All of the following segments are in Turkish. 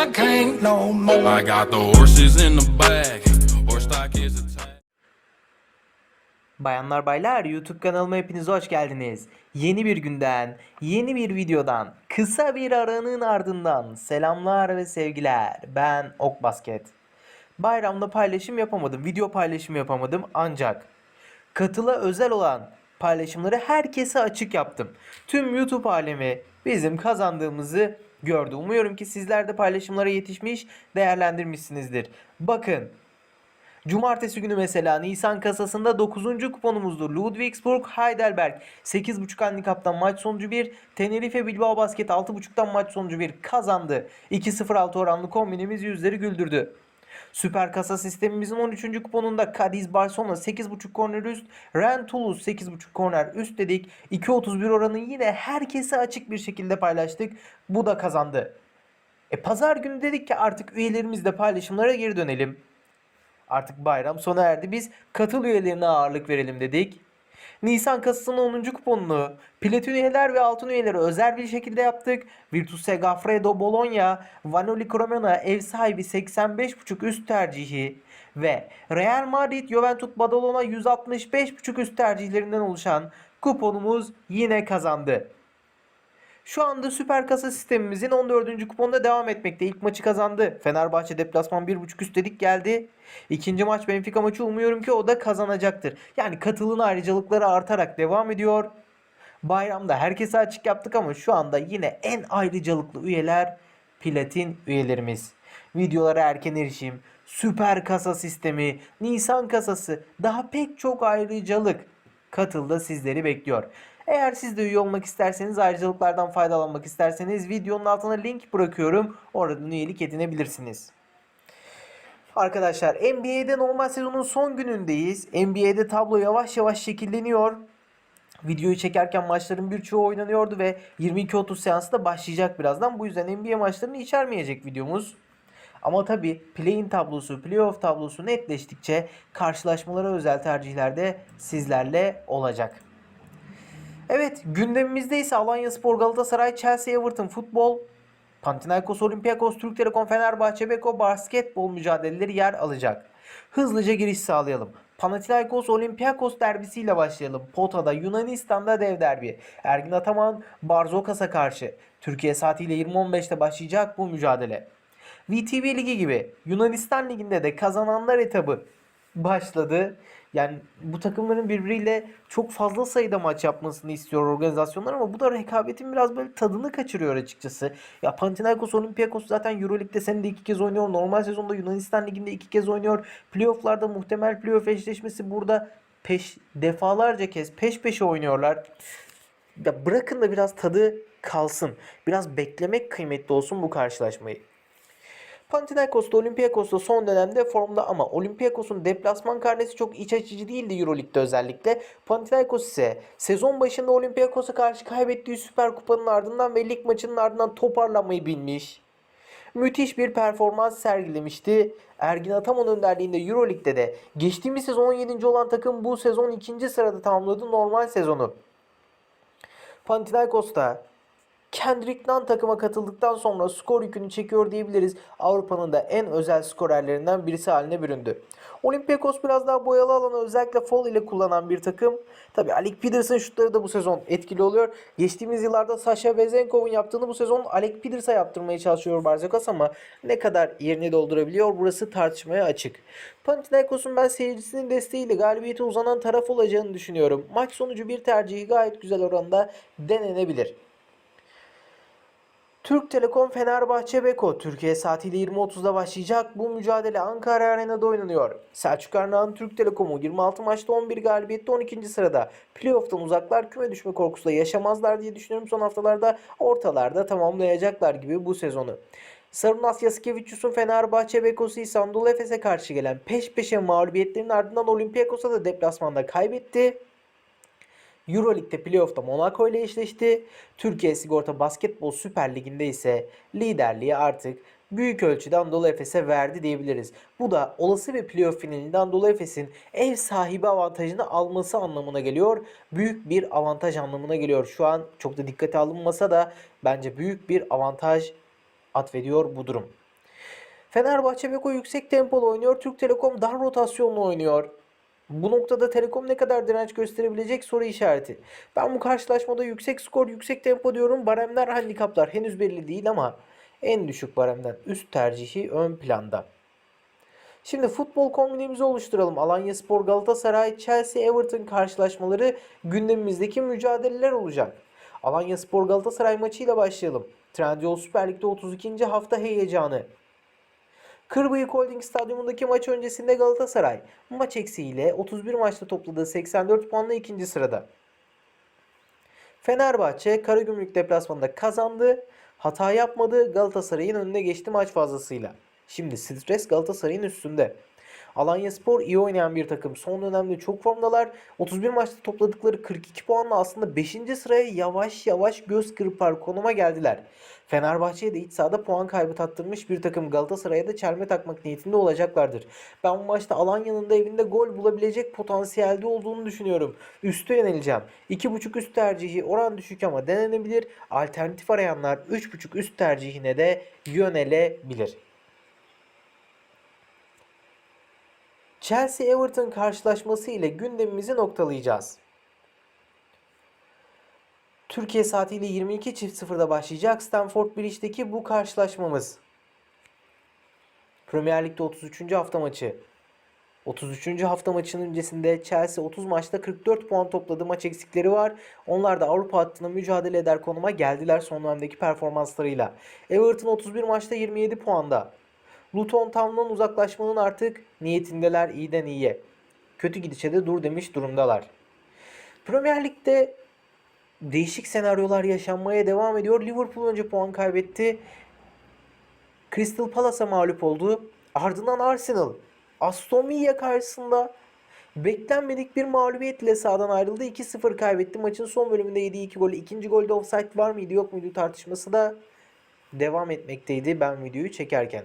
I can't no more. I got the horses in the back. Horse stock is attached. Bayanlar baylar YouTube kanalıma hepiniz hoş geldiniz. Yeni bir günden, yeni bir videodan, kısa bir aranın ardından selamlar ve sevgiler. Ben Ok Basket. Bayramda paylaşım yapamadım, video paylaşımı yapamadım ancak katıla özel olan paylaşımları herkese açık yaptım. Tüm YouTube alemi bizim kazandığımızı gördü. Umuyorum ki sizler de paylaşımlara yetişmiş, değerlendirmişsinizdir. Bakın Cumartesi günü mesela Nisan kasasında 9. kuponumuzdu. Ludwigsburg Heidelberg 8.5 handikaptan maç sonucu 1. Tenerife Bilbao Basket 6.5'tan maç sonucu 1 kazandı. 2-0-6 oranlı kombinimiz yüzleri güldürdü. Süper kasa sistemimizin 13. kuponunda Cadiz Barcelona 8.5 korner üst, Ren Toulouse 8.5 korner üst dedik. 2.31 oranı yine herkese açık bir şekilde paylaştık. Bu da kazandı. E pazar günü dedik ki artık üyelerimizle paylaşımlara geri dönelim. Artık bayram sona erdi. Biz katıl üyelerine ağırlık verelim dedik. Nisan kasasının 10. kuponunu platin üyeler ve altın üyeleri özel bir şekilde yaptık. Virtus Segafredo Bologna, Vanoli Cremona ev sahibi 85.5 üst tercihi ve Real Madrid Juventus Badalona 165.5 üst tercihlerinden oluşan kuponumuz yine kazandı. Şu anda süper kasa sistemimizin 14. kuponda devam etmekte. İlk maçı kazandı. Fenerbahçe deplasman 1.5 üstelik geldi. İkinci maç Benfica maçı umuyorum ki o da kazanacaktır. Yani katılın ayrıcalıkları artarak devam ediyor. Bayramda herkese açık yaptık ama şu anda yine en ayrıcalıklı üyeler platin üyelerimiz. Videolara erken erişim, süper kasa sistemi, Nisan kasası daha pek çok ayrıcalık katılda sizleri bekliyor. Eğer siz de üye olmak isterseniz ayrıcalıklardan faydalanmak isterseniz videonun altına link bırakıyorum. Oradan üyelik edinebilirsiniz. Arkadaşlar NBA'de normal sezonun son günündeyiz. NBA'de tablo yavaş yavaş şekilleniyor. Videoyu çekerken maçların birçoğu oynanıyordu ve 22-30 seansı da başlayacak birazdan. Bu yüzden NBA maçlarını içermeyecek videomuz. Ama tabi play-in tablosu, playoff tablosu netleştikçe karşılaşmalara özel tercihler de sizlerle olacak. Evet gündemimizde ise Alanya Spor, Galatasaray, Chelsea, Everton futbol, Panathinaikos, Olympiakos, Türk Telekom, Fenerbahçe, Beko basketbol mücadeleleri yer alacak. Hızlıca giriş sağlayalım. Panathinaikos Olympiakos derbisiyle başlayalım. Pota'da Yunanistan'da dev derbi. Ergin Ataman Barzokas'a karşı. Türkiye saatiyle 20.15'te başlayacak bu mücadele. VTB Ligi gibi Yunanistan Ligi'nde de kazananlar etabı başladı. Yani bu takımların birbiriyle çok fazla sayıda maç yapmasını istiyor organizasyonlar ama bu da rekabetin biraz böyle tadını kaçırıyor açıkçası. Ya Panathinaikos Olympiakos zaten Euroleague'de senede iki kez oynuyor. Normal sezonda Yunanistan Ligi'nde iki kez oynuyor. Playoff'larda muhtemel playoff eşleşmesi burada peş defalarca kez peş peşe oynuyorlar. Ya bırakın da biraz tadı kalsın. Biraz beklemek kıymetli olsun bu karşılaşmayı. Panathinaikos da Olympiakos da son dönemde formda ama Olympiakos'un deplasman karnesi çok iç açıcı değildi Euroleague'de özellikle. Panathinaikos ise sezon başında Olympiakos'a karşı kaybettiği Süper Kupa'nın ardından ve lig maçının ardından toparlanmayı bilmiş. Müthiş bir performans sergilemişti. Ergin Ataman önderliğinde Euroleague'de de geçtiğimiz sezon 17. olan takım bu sezon 2. sırada tamamladı normal sezonu. Panathinaikos da Kendrick Nunn takıma katıldıktan sonra skor yükünü çekiyor diyebiliriz. Avrupa'nın da en özel skorerlerinden birisi haline büründü. Olympiakos biraz daha boyalı alanı özellikle fall ile kullanan bir takım. Tabi Alec Peterson şutları da bu sezon etkili oluyor. Geçtiğimiz yıllarda Sasha Vezenkov'un yaptığını bu sezon Alec Peters'a yaptırmaya çalışıyor Barzakas ama ne kadar yerini doldurabiliyor burası tartışmaya açık. Panathinaikos'un ben seyircisinin desteğiyle galibiyete uzanan taraf olacağını düşünüyorum. Maç sonucu bir tercihi gayet güzel oranda denenebilir. Türk Telekom Fenerbahçe Beko Türkiye saatiyle 20.30'da başlayacak. Bu mücadele Ankara Arena'da oynanıyor. Selçuk Arnağ'ın Türk Telekom'u 26 maçta 11 galibiyette 12. sırada. Playoff'tan uzaklar küme düşme korkusuyla yaşamazlar diye düşünüyorum. Son haftalarda ortalarda tamamlayacaklar gibi bu sezonu. Sarunas Yasikevicius'un Fenerbahçe Beko'su ise Anadolu Efes'e karşı gelen peş peşe mağlubiyetlerin ardından Olympiakos'a da deplasmanda kaybetti. Euroleague'de playoff'ta Monaco ile eşleşti. Türkiye Sigorta Basketbol Süper Ligi'nde ise liderliği artık büyük ölçüde Anadolu Efes'e verdi diyebiliriz. Bu da olası bir playoff finalinde Anadolu Efes'in ev sahibi avantajını alması anlamına geliyor. Büyük bir avantaj anlamına geliyor. Şu an çok da dikkate alınmasa da bence büyük bir avantaj atfediyor bu durum. Fenerbahçe Beko yüksek tempolu oynuyor. Türk Telekom dar rotasyonlu oynuyor. Bu noktada Telekom ne kadar direnç gösterebilecek soru işareti. Ben bu karşılaşmada yüksek skor, yüksek tempo diyorum. Baremler, handikaplar henüz belli değil ama en düşük baremden üst tercihi ön planda. Şimdi futbol kombinimizi oluşturalım. Alanya Spor, Galatasaray, Chelsea, Everton karşılaşmaları gündemimizdeki mücadeleler olacak. Alanya Spor Galatasaray maçıyla başlayalım. Trendyol Süper Lig'de 32. hafta heyecanı. Kırbıyık Holding Stadyumundaki maç öncesinde Galatasaray maç eksiğiyle 31 maçta topladığı 84 puanla ikinci sırada. Fenerbahçe Karagümrük deplasmanında kazandı. Hata yapmadı. Galatasaray'ın önüne geçti maç fazlasıyla. Şimdi stres Galatasaray'ın üstünde. Alanya Spor iyi oynayan bir takım. Son dönemde çok formdalar. 31 maçta topladıkları 42 puanla aslında 5. sıraya yavaş yavaş göz kırpar konuma geldiler. Fenerbahçe'ye de iç sahada puan kaybı tattırmış bir takım Galatasaray'a da çelme takmak niyetinde olacaklardır. Ben bu maçta Alanya'nın da evinde gol bulabilecek potansiyelde olduğunu düşünüyorum. Üstü yenileceğim. 2.5 üst tercihi oran düşük ama denenebilir. Alternatif arayanlar 3.5 üst tercihine de yönelebilir. Chelsea Everton karşılaşması ile gündemimizi noktalayacağız. Türkiye saatiyle 22.00'da başlayacak Stamford Bridge'deki bu karşılaşmamız. Premier Lig'de 33. hafta maçı. 33. hafta maçının öncesinde Chelsea 30 maçta 44 puan topladı. Maç eksikleri var. Onlar da Avrupa hattına mücadele eder konuma geldiler son dönemdeki performanslarıyla. Everton 31 maçta 27 puanda. Luton Town'dan uzaklaşmanın artık niyetindeler iyiden iyiye. Kötü gidişe de dur demiş durumdalar. Premier Lig'de değişik senaryolar yaşanmaya devam ediyor. Liverpool önce puan kaybetti. Crystal Palace'a mağlup oldu. Ardından Arsenal Aston Villa karşısında beklenmedik bir mağlubiyetle sahadan ayrıldı. 2-0 kaybetti. Maçın son bölümünde yediği 2 golü. ikinci golde offside var mıydı yok muydu tartışması da devam etmekteydi ben videoyu çekerken.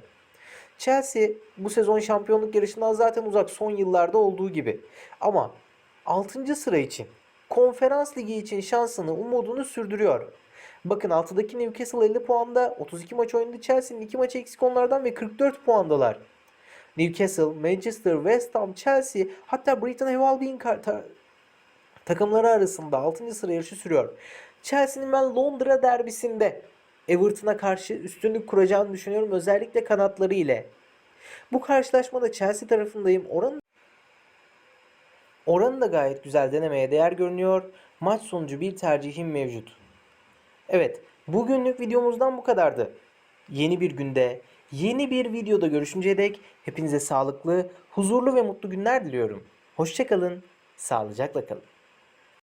Chelsea bu sezon şampiyonluk yarışından zaten uzak son yıllarda olduğu gibi. Ama 6. sıra için konferans ligi için şansını, umudunu sürdürüyor. Bakın altıdaki Newcastle 50 puanda, 32 maç oynadı Chelsea'nin 2 maçı eksik onlardan ve 44 puandalar. Newcastle, Manchester, West Ham, Chelsea hatta Brighton Hove Albion takımları arasında 6. sıra yarışı sürüyor. Chelsea'nin ben Londra derbisinde Everton'a karşı üstünlük kuracağını düşünüyorum özellikle kanatları ile. Bu karşılaşmada Chelsea tarafındayım. Oranın Oranı da gayet güzel denemeye değer görünüyor. Maç sonucu bir tercihim mevcut. Evet, bugünlük videomuzdan bu kadardı. Yeni bir günde, yeni bir videoda görüşünceye dek hepinize sağlıklı, huzurlu ve mutlu günler diliyorum. Hoşçakalın, sağlıcakla kalın.